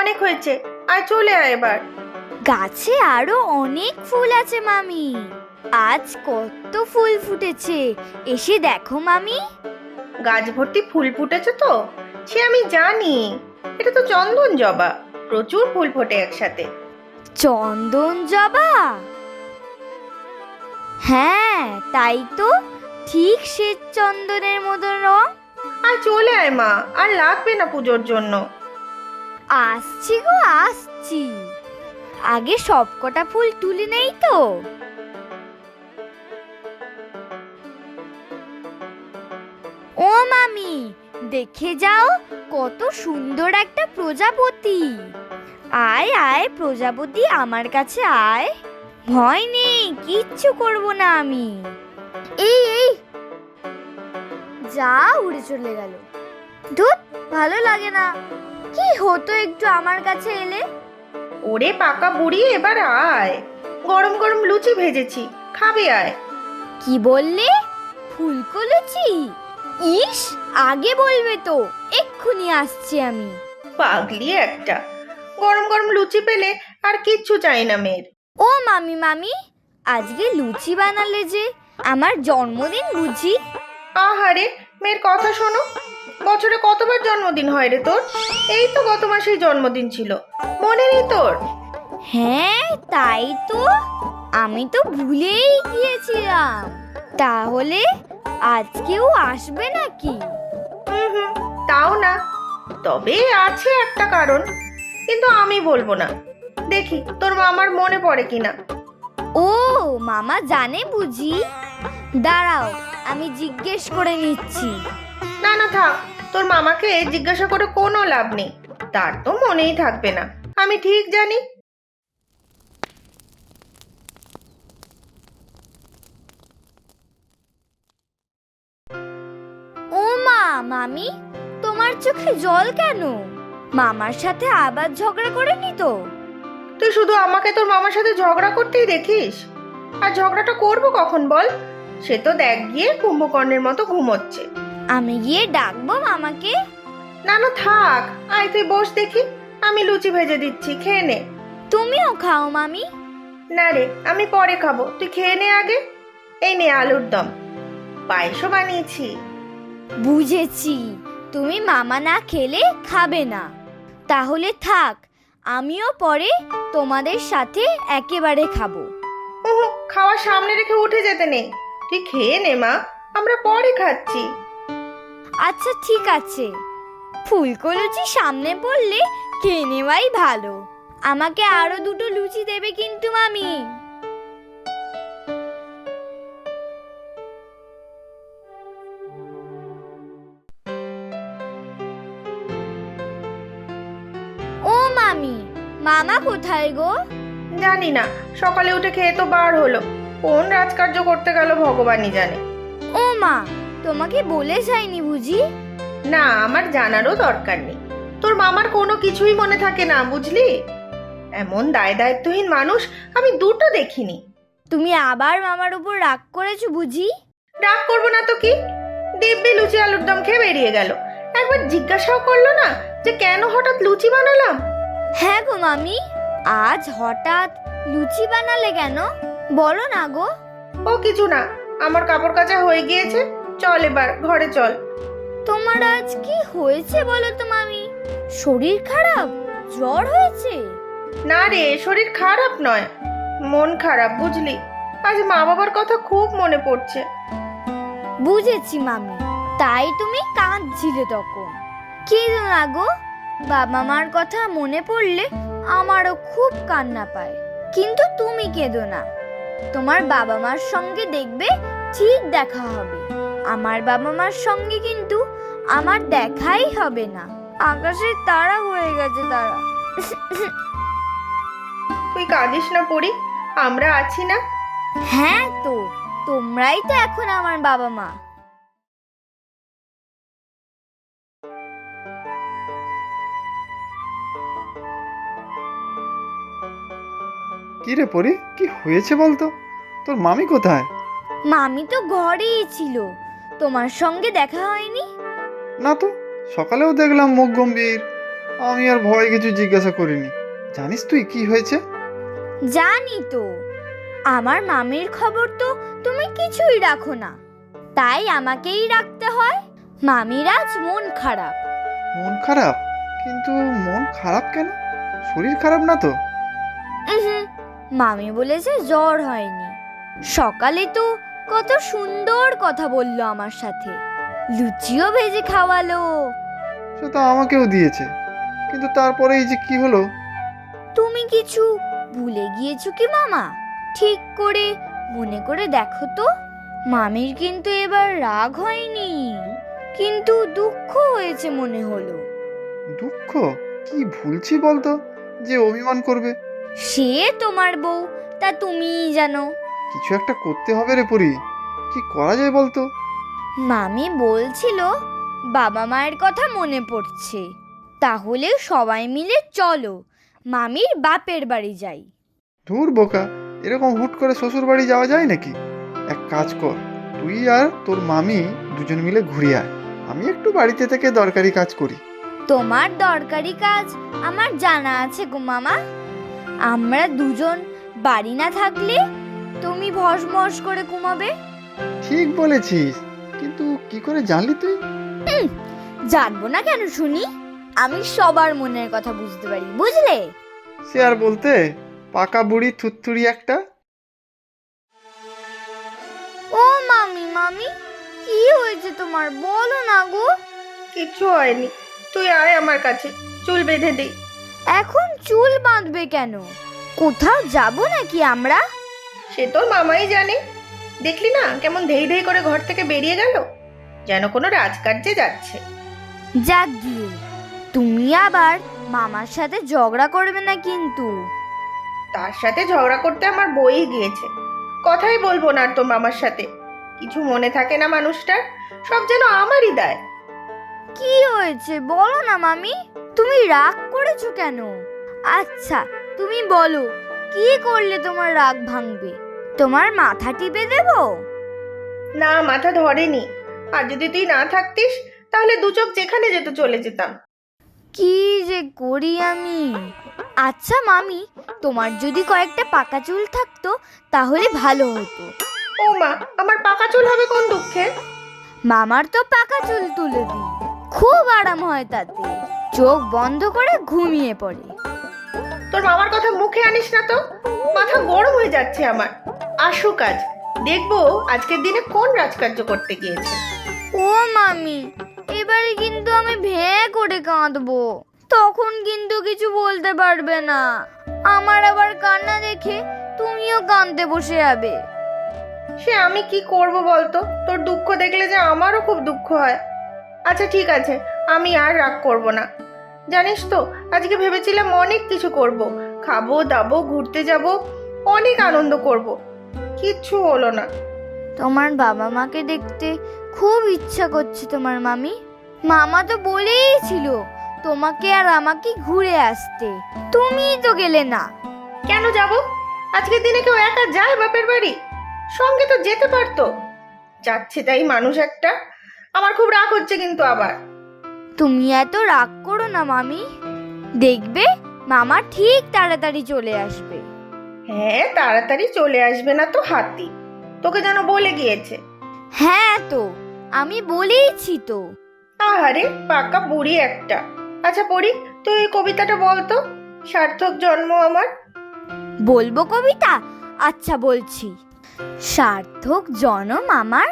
অনেক হয়েছে। আয় চলে আয় এবার। গাছে আরও অনেক ফুল আছে মামি। আজ কত ফুল ফুটেছে। এসে দেখো মামি। গাছ ভর্তি ফুল ফুটেছে তো? সে আমি জানি। এটা তো চন্দন জবা। প্রচুর ফুল ফোটে একসাথে। চন্দন জবা? হ্যাঁ তাই তো। ঠিক শ্বেত চন্দনের মতো রং। আর চলে আয় মা। আর লাগবে না পুজোর জন্য। আসছি গো, আসছি। আগে সবকটা ফুল তুলে নেই তো। ও মামি, দেখে যাও, কত সুন্দর একটা প্রজাপতি। আয় আয়, প্রজাপতি আমার কাছে আয়। ভয় নেই, কিচ্ছু করব না আমি। এই এই। যা উড়ে চলে গেল। ধুত ভালো লাগে না। কি হতো একটু আমার কাছে এলে? ওরে পাকা বুড়ি এবার আয়। গরম গরম লুচি ভেজেছি খাবে আয়। কি বললে? ফুলকো লুচি? ইস আগে বলবে তো এক্ষুনি আসছি আমি। পাগলি একটা। গরম গরম লুচি পেলে আর কিচ্ছু চাই না মেয়ের। ও মামি মামি আজকে লুচি বানালে যে আমার জন্মদিন বুঝি। আহারে মেয়ের কথা শোনো। বছরে কতবার জন্মদিন হয় রে তোর? এই তো গত মাসেই জন্মদিন ছিল। মনে নেই তোর? হ্যাঁ তাই তো। আমি তো ভুলেই গিয়েছিলাম। তাহলে আজকেও আসবে নাকি? হুম তাও না। তবে আছে একটা কারণ কিন্তু আমি বলব না। দেখি তোর মামার মনে পড়ে কিনা। ও মামা জানে বুঝি। দাঁড়াও আমি জিজ্ঞেস করে নিচ্ছি। না না থাক। তোর মামাকে জিজ্ঞাসা করে কোনো লাভ নেই। তার তো মনেই থাকবে না। আমি ঠিক জানি। ও মা মামি তোমার চোখে জল কেন? মামার সাথে আবার ঝগড়া করেনি তো? তুই শুধু আমাকে তোর মামার সাথে ঝগড়া করতেই দেখিস? আর ঝগড়াটা করব কখন বল? সে তো দেখ গিয়ে কুম্ভকর্ণের মতো ঘুমোচ্ছে। আমি গিয়ে ডাকবো মামাকে। না না থাক আয় তুই বস দেখি আমি লুচি ভেজে দিচ্ছি খেয়ে নে। তুমিও খাও মামি। না রে আমি পরে খাব তুই খেয়ে নে আগে। এই নে আলুর দম। পায়েসও বানিয়েছি। বুঝেছি তুমি মামা না খেলে খাবে না। তাহলে থাক আমিও পরে তোমাদের সাথে একেবারে খাব। উহু, খাওয়ার সামনে রেখে উঠে যেতে নেই তুই খেয়ে নে মা আমরা পরে খাচ্ছি। আচ্ছা ঠিক আছে। ফুলকো লুচি সামনে পড়লে খেয়ে নেওয়াই ভালো। আমাকে আরও দুটো লুচি দেবে কিন্তু মামি। ও মামি মামা কোথায় গো? জানি না সকালে উঠে খেয়ে তো বার হলো। কোন রাজকার্য করতে গেল ভগবানই জানে। ও মা তোমাকে বলে যায়নি বুঝি? না আমার জানারও দরকার নেই। তোর মামার কোনো কিছুই মনে থাকে না বুঝলি? এমন দায় দায়িত্বহীন মানুষ আমি দুটো দেখিনি। তুমি আবার মামার উপর রাগ করেছ বুঝি? রাগ করব না তো কি? দিব্যি লুচি আলুর দম খেয়ে বেরিয়ে গেল। একবার জিজ্ঞাসাও করল না যে কেন হঠাৎ লুচি বানালাম? হ্যাঁ গো মামি আজ হঠাৎ লুচি বানালে কেন? বলো না গো। ও কিছু না আমার কাপড় কাচা হয়ে গিয়েছে। চল এবার ঘরে চল। তোমার আজ কি হয়েছে বলো তো মামি? শরীর খারাপ? জ্বর হয়েছে? না রে শরীর খারাপ নয়। মন খারাপ বুঝলি? আজ মা বাবার কথা খুব মনে পড়ছে। বুঝেছি মামি। তাই তুমি কাঁদছিলে তখন। কেঁদো না গো বাবা মার কথা মনে পড়লে আমারও খুব কান্না পায়। কিন্তু তুমি কেঁদো না। তোমার বাবা মার সঙ্গে দেখবে ঠিক দেখা হবে। আমার বাবা মার সঙ্গে কিন্তু আমার দেখাই হবে না। আকাশের তারা হয়ে গেছে তারা। তুই কাঁদিস না পড়ি আমরা আছি না? হ্যাঁ তো তোমরাই তো এখন আমার বাবা মা কি রে পরি কি হয়েছে বলতো? তোর মামি কোথায়? মামি তো ঘরেই ছিল। তোমার সঙ্গে দেখা হয়নি? না তো সকালেও দেখলাম মুখ গম্ভীর। আমি আর ভয় কিছু জিজ্ঞাসা করিনি। জানিস তুই কি হয়েছে? জানি তো। আমার মামির খবর তো তুমি কিছুই রাখো না। তাই আমাকেই রাখতে হয়। মামির আজ মন খারাপ। মন খারাপ? কিন্তু মন খারাপ কেন? শরীর খারাপ না তো? উহুম, মামি বলেছে জ্বর হয়নি। সকালে তো কত সুন্দর কথা বলল আমার সাথে। লুচিও ভেজে খাওয়ালো। সে তো আমাকেও দিয়েছে। কিন্তু তারপরে এই যে কি হলো? তুমি কিছু ভুলে গিয়েছো কি মামা? ঠিক করে মনে করে দেখো তো। মামির কিন্তু এবার রাগ হয়নি। কিন্তু দুঃখ হয়েছে মনে হলো। দুঃখ? কি ভুলছি বলতো? যে অভিমান করবে। সে তোমার বউ তা তুমিই জানো। কিছু একটা করতে হবে রে পরি। কি করা যায় বলতো? মামি বলছিল বাবা মায়ের কথা মনে পড়ছে। তাহলে সবাই মিলে চলো মামির বাপের বাড়ি যাই। ধুর বোকা এরকম হুট করে শ্বশুর বাড়ি যাওয়া যায় নাকি? এক কাজ কর তুই আর তোর মামি দুজন মিলে ঘুরে আয়। আমি একটু বাড়িতে থেকে দরকারি কাজ করি। তোমার দরকারি কাজ আমার জানা আছে গো মামা। আমরা দুজন বাড়ি না থাকলে তুমি ভসমস করে ঘুমাবে? ঠিক বলেছিস কিন্তু কি করে জানলি তুই? জানব না কেন শুনি? আমি সবার মনের কথা বুঝতে পারি বুঝলে? সে আর বলতে পাকা বুড়ি থুত্থুরি একটা? ও মামি মামি কি হয়েছে তোমার? বলো না গো। কিচ্ছু হয়নি তুই আয় আমার কাছে চুল বেঁধে দিই। এখন চুল বাঁধবে কেন? কোথাও যাব নাকি আমরা? সে তোর মামাই জানে। দেখলি না কেমন ধেই ধেই করে ঘর থেকে বেরিয়ে গেল? যেন কোনো রাজকার্যে যাচ্ছে। যাক গিয়ে তুমি আবার মামার সাথে ঝগড়া করবে না কিন্তু। তার সাথে ঝগড়া করতে আমার বই গিয়েছে। কথাই বলব না আর তোর মামার সাথে। কিছু মনে থাকে না মানুষটার সব যেন আমারই দায়। কি হয়েছে? বলো না মামি তুমি রাগ করেছ কেন? আচ্ছা তুমি বলো কি করলে তোমার রাগ ভাঙবে? তোমার মাথা টিপে দেবো? না মাথা ধরেনি। আর যদি তুই না থাকতিস তাহলে দু চোখ যেখানে যেত চলে যেতাম। কি যে করি আমি? আচ্ছা মামি তোমার যদি কয়েকটা পাকা চুল থাকতো তাহলে ভালো হতো। ও মা আমার পাকা চুল হবে কোন দুঃখে? মামার তো পাকা চুল তুলে দিই। খুব আরাম হয় তাতে। চোখ বন্ধ করে ঘুমিয়ে পড়ে। তোর মামার কথা মুখে আনিস না তো? মাথা গরম হয়ে যাচ্ছে আমার। আসুক আজ দেখব আজকের দিনে কোন রাজকার্য করতে গিয়েছে। ও মামি এবারে কিন্তু আমি ভে করে কাঁদবো। তখন কিন্তু কিছু বলতে পারবে না। আমার আবার কান্না দেখে তুমিও কাঁদতে বসে যাবে। সে আমি কি করব বলতো? তোর দুঃখ দেখলে যে আমারও খুব দুঃখ হয়। আচ্ছা ঠিক আছে। আমি আর রাগ করব না। জানিস তো আজকে ভেবেছিলাম অনেক কিছু করব। খাব দাবো ঘুরতে যাব অনেক আনন্দ করব। কিচ্ছু হলো না। তোমার বাবা মাকে দেখতে খুব ইচ্ছা করছে তোমার মামি। মামা তো বলেই ছিল তোমাকে আর আমাকে ঘুরে আসতে। তুমিই তো গেলে না। কেন যাব? আজকের দিনে কেউ একা যায় বাপের বাড়ি? সঙ্গে তো যেতে পারতো। যাচ্ছে তাই মানুষ একটা। আমার খুব রাগ হচ্ছে কিন্তু আবার। তুমি এত রাগ করো না মামি। দেখবে মামা ঠিক তাড়াতাড়ি চলে আসবে। হ্যাঁ তাড়াতাড়ি চলে আসবে না তো হাতি। তোকে যেন বলে গিয়েছে। হ্যাঁ তো আমি বলেইছি তো। আহারে পাকা বুড়ি একটা। আচ্ছা পড়ি তুই এই কবিতাটা বলতো সার্থক জন্ম আমার। বলব কবিতা? আচ্ছা বলছি। সার্থক জনম আমার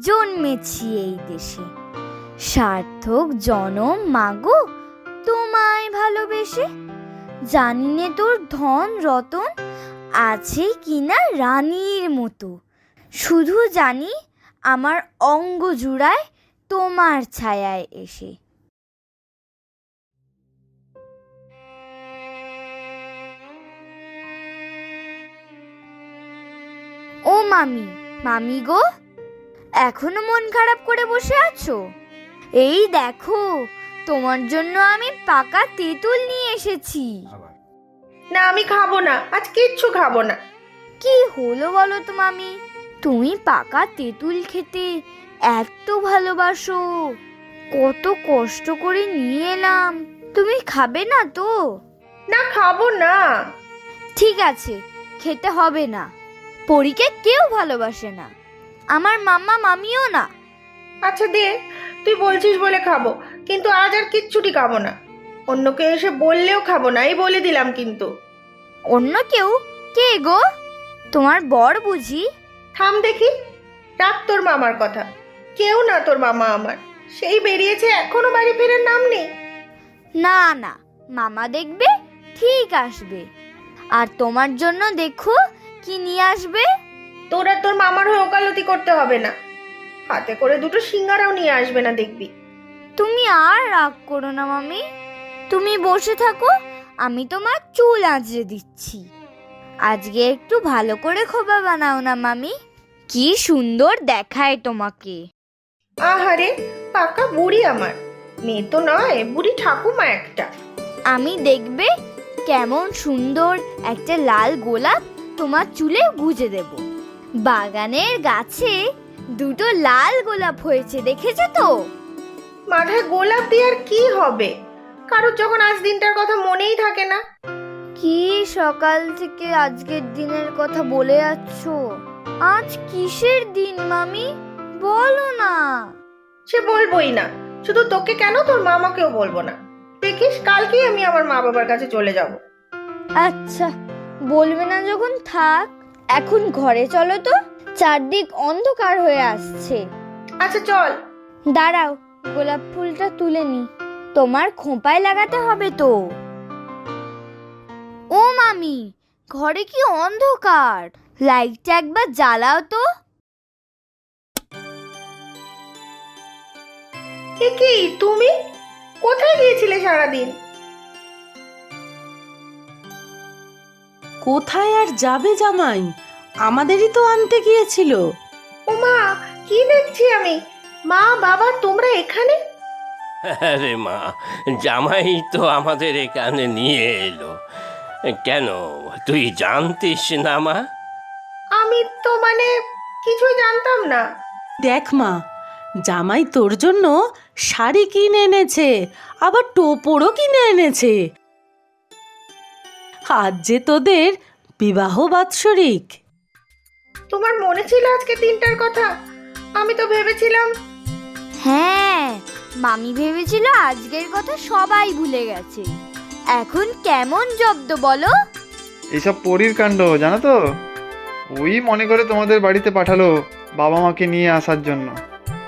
জন্মেছি এই দেশে। সার্থক, জনম, মাগো, তোমায় ভালোবেসে। জানি নে তোর ধন, রতন, আছে কিনা রানীর মতো। শুধু জানি আমার অঙ্গ জুড়ায় তোমার ছায়ায় এসে। ও মামি মামি গো, এখনও মন খারাপ করে বসে আছো? এই দেখো তোমার জন্য আমি পাকা তেঁতুল নিয়ে এসেছি। না আমি খাব না আজ কিচ্ছু খাব না। কি হলো বলো তো মামি? তুমি পাকা তেঁতুল খেতে এত ভালোবাসো। কত কষ্ট করে নিয়ে এলাম। তুমি খাবে না তো? না খাব না। ঠিক আছে খেতে হবে না। পরীকে কেউ ভালোবাসে না। আমার মাম্মা মামিও না। আচ্ছা দে। তুই বলছিস বলে খাব কিন্তু আজ আর কিচ্ছুটি খাব না। অন্য কেউ এসে বললেও খাব না এই বলে দিলাম কিন্তু। অন্য কেউ? কে গো? তোমার বর বুঝি? থাম দেখি রাখ তোর মামার কথা। কেউ না তোর মামা আমার। সেই বেরিয়েছে এখনও বাড়ি ফেরার নাম নেই। না না মামা দেখবে ঠিক আসবে। আর তোমার জন্য দেখো কি নিয়ে আসবে? তোরা তোর মামার হয়ে ওকালতি করতে হবে না। হাতে করে দুটো সিঙ্গারাও নিয়ে আসবে না দেখবি। তুমি আর রাগ করো না মামি। তুমি বসে থাকো আমি তোমার চুল আঁচড়ে দিচ্ছি। আজকে একটু ভালো করে খোবা বানাও না মামি। কি সুন্দর দেখায় তোমাকে। আহারে পাকা বুড়ি আমার। মেয়ে তো নয় বুড়ি ঠাকুমা একটা। আমি দেখবে কেমন সুন্দর একটা লাল গোলাপ তোমার চুলে গুজে দেব। বাগানের গাছে দুটো লাল গোলাপ হয়েছে দেখেছ তো? মাথায় গোলাপ দিয়ে আর কি হবে? কারোর যখন আজ দিনটার কথা মনেই থাকে না। কি সকাল থেকে আজকের দিনের কথা বলে যাচ্ছ? আজ কিসের দিন মামি? বলো না। সে বলবোই না। শুধু তোকে কেন তোর মামাকেও বলব না? দেখিস কালকেই আমি আমার মা বাবার কাছে চলে যাব। আচ্ছা বলবে না যখন থাক। এখন ঘরে চলো তো। চারদিক অন্ধকার হয়ে আসছে। আচ্ছা চল। দাঁড়াও গোলাপ ফুলটা তুলে নি। তোমার খোঁপায় লাগাতে হবে তো। ও মামি ঘরে কি অন্ধকার? লাইটটা একবার জ্বালাও তো। এ কি তুমি? কোথায় গিয়েছিলে সারাদিন? কোথায় আর যাবে জামাই? আমাদেরই তো আনতে গিয়েছিল। ওমা কি দেখছি আমি? মা বাবা তোমরা এখানে? আরে মা জামাই তো আমাদের এখানে নিয়ে এলো। কেন তুই জানতিস না মা? আমি তো মানে কিছুই জানতাম না। দেখ মা জামাই তোর জন্য শাড়ি কিনে এনেছে আবার টোপরও কিনে এনেছে। আজ যে তোদের বিবাহ বাৎসরিক। তোমার মনে ছিল আজকে তিনটার কথা? আমি তো ভেবেছিলাম। হ্যাঁ মামি ভেবেছিল আজকের কথা সবাই ভুলে গেছে। এখন কেমন জব্দ বলো? এসব পরীর কাণ্ড জানো তো? ওই মনে করে তোমাদের বাড়িতে পাঠালো বাবা মাকে নিয়ে আসার জন্য।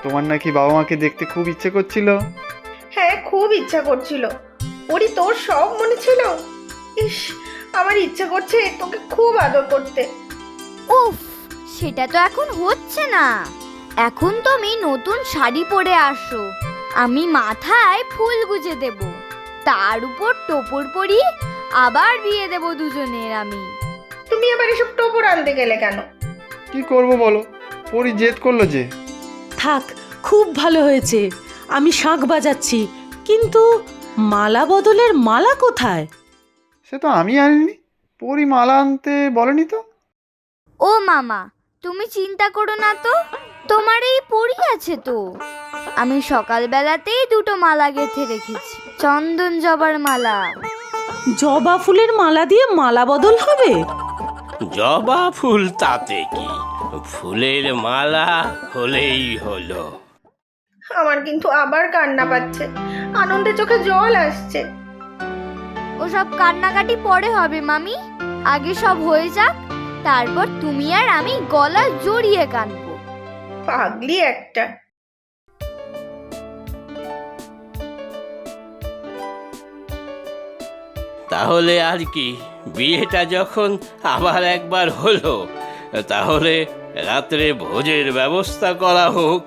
তোমার নাকি বাবা মাকে দেখতে খুব ইচ্ছে করছিল। হ্যাঁ খুব ইচ্ছা করছিল। ওরি তোর সব মনে ছিল? ইস আমার ইচ্ছে করছে তোকে খুব আদর করতে। উফ সেটা তো এখন হচ্ছে না। এখন তুমি নতুন শাড়ি পরে আসো। আমি মাথায় ফুল গুজে দেব। তার উপর টোপর পরি আবার বিয়ে দেব দুজনের আমি। তুমি আবার এসব টোপর আনতে গেলে কেন? কি করব বলো? পরি জেদ করল যে। থাক খুব ভালো হয়েছে। আমি শাঁখ বাজাচ্ছি। কিন্তু মালা বদলের মালা কোথায়? সে তো আমি আনিনি। পরি মালা আনতে বলেনি তো? ও মামা তুমি চিন্তা করো না তো তোমার এই পরি আছে তো। আমি সকালবেলাতেই দুটো মালা গেঁথে রেখেছি চন্দন জবার মালা। জবা ফুলের মালা দিয়ে মালা বদল হবে? জবা ফুল তাতে কি? ফুলের মালা হলেই হলো। আমার কিন্তু আবার কান্না পাচ্ছে আনন্দে চোখে জল আসছে। ওসব কান্নাকাটি পরে হবে মামি। আগে সব হয়ে যাক। তারপর তুমি আর আমি গলা জড়িয়ে কাঁদবো। পাগলি একটা। তাহলে আর কি বিয়েটা যখন আবার একবার হলো তাহলে রাত্রে ভোজের ব্যবস্থা করা হোক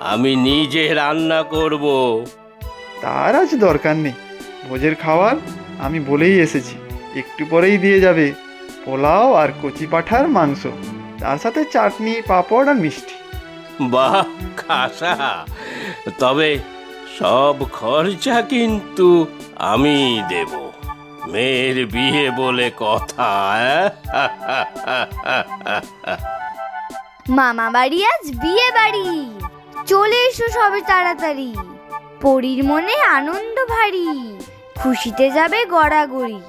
আমি নিজে রান্না করব। তার আজ দরকার নেই। ভোজের খাওয়ার আমি বলেই এসেছি একটু পরেই দিয়ে যাবে। পোলাও আর কচি পাঠার মাংস তার সাথে চাটনি পাঁপড় আর মিষ্টি। বাহ খাসা। তবে সব খরচা কিন্তু আমি দেব। মেয়ের বিয়ে বলে কথা? মামা বাড়ি আজ বিয়ে বাড়ি। চলে এসো সবে তাড়াতাড়ি। পরীর মনে আনন্দ ভারী খুশিতে যাবে গড়াগড়ি।